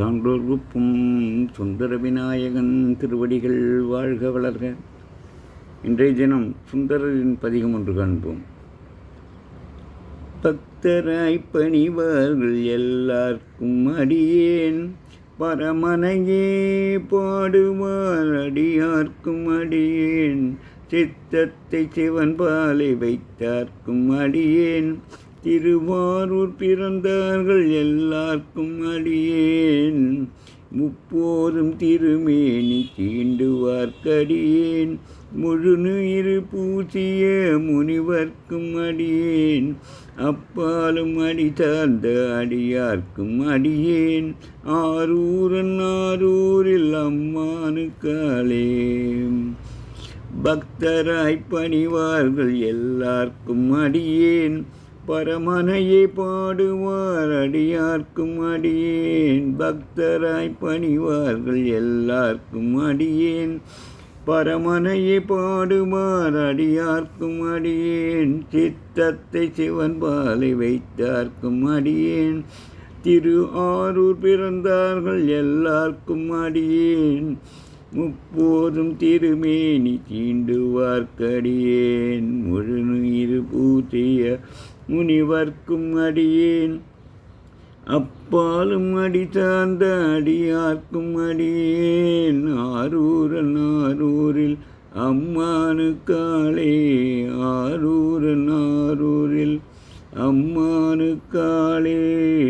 சான்றோர்குப்பும் சுந்தர விநாயகன் திருவடிகள் வாழ்க வளர்க. இன்றைய தினம் சுந்தரரின் பதிகம் ஒன்று காண்போம். பக்தராய் பணிவார்கள் எல்லாருக்கும் அடியேன். பரமனையே பாடுவார் அடியார்க்கும் அடியேன். சித்தத்தை சிவன் பாலை வைத்தார்க்கும் அடியேன். திருவாரூர் பிறந்தார்கள் எல்லாருக்கும் அடியேன். முப்போதும் திருமேனி தீண்டுவார்க்கடியேன். முழுநுயிறு பூசிய முனிவர்க்கும் அடியேன். அப்பாலும் அடி சார்ந்த அடியார்க்கும் அடியேன். ஆரூரன் ஆரூரில் அம்மானுக்காளே பக்தராய் பணிவார்கள் எல்லாருக்கும் அடியேன். பரமனையே பாடுவார் அடியார்க்கும் அடியேன். பக்தராய் பணிவார்கள் எல்லார்க்கும் அடியேன். பரமனையே பாடுவார் அடியார்க்கும் அடியேன். சித்தத்தை சிவன் பாலை வைத்தார்க்கும் அடியேன். திரு ஆரூர் பிறந்தார்கள் எல்லாருக்கும் அடியேன். முப்போதும் திருமேனி தீண்டுவார்க்கடியேன். முழுநுயிர் பூத்திய முனிவர்க்கும் அடியேன். அப்பாலும் அடி சார்ந்த அடியார்க்கும் அடியேன். ஆரூரன் ஆரூரில் அம்மானு காளே ஆரூரன் ஆரூரில் அம்மானு காளே